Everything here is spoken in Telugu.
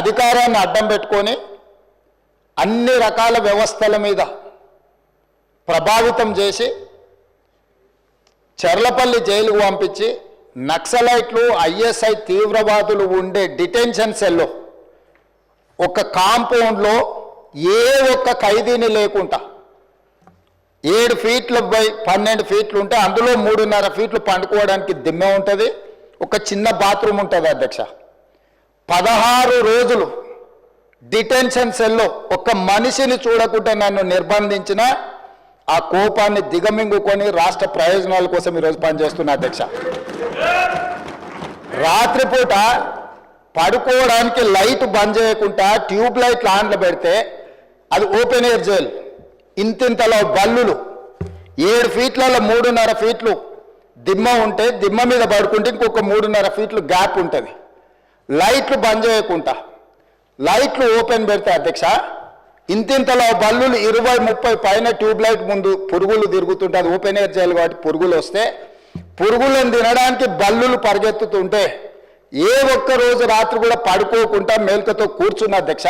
అధికారాన్ని అడ్డం పెట్టుకొని అన్ని రకాల వ్యవస్థల మీద ప్రభావితం చేసి చెర్లపల్లి జైలుకు పంపించి నక్సలైట్లు ఐఎస్ఐ తీవ్రవాదులు ఉండే డిటెన్షన్ సెల్లో ఒక కాంపౌండ్లో ఏ ఒక్క ఖైదీని లేకుండా ఏడు ఫీట్లు బై పన్నెండు ఫీట్లు ఉంటే అందులో మూడున్నర ఫీట్లు పండుకోవడానికి దిమ్మె ఉంటుంది. ఒక చిన్న బాత్రూమ్ ఉంటుంది అధ్యక్ష. పదహారు రోజులు డిటెన్షన్ సెల్లో ఒక మనిషిని చూడకుండా నన్ను నిర్బంధించిన ఆ కోపాన్ని దిగమింగుకొని రాష్ట్ర ప్రయోజనాల కోసం ఈరోజు పనిచేస్తున్న అధ్యక్ష. రాత్రిపూట పడుకోవడానికి లైట్ బంద్ చేయకుండా ట్యూబ్ లైట్ ఆన్లో పెడితే అది ఓపెన్ ఎయిర్ జైల్. ఇంతింతలో బల్లులు. ఏడు ఫీట్లలో మూడున్నర ఫీట్లు దిమ్మ ఉంటే దిమ్మ మీద పడుకుంటే ఇంకొక మూడున్నర ఫీట్లు గ్యాప్ ఉంటుంది. లైట్లు బంద్ చేయకుండా లైట్లు ఓపెన్ పెడితే అధ్యక్ష ఇంతింతలో బల్లులు ఇరవై ముప్పై పైన ట్యూబ్ లైట్ ముందు పురుగులు తిరుగుతుంటే అది ఓపెన్ ఎయిర్ చేయాలి కాబట్టి పురుగులు వస్తే పురుగులను తినడానికి బల్లులు పరిగెత్తుతుంటే ఏ ఒక్క రోజు రాత్రి కూడా పడుకోకుండా మేల్కతో కూర్చున్న అధ్యక్ష.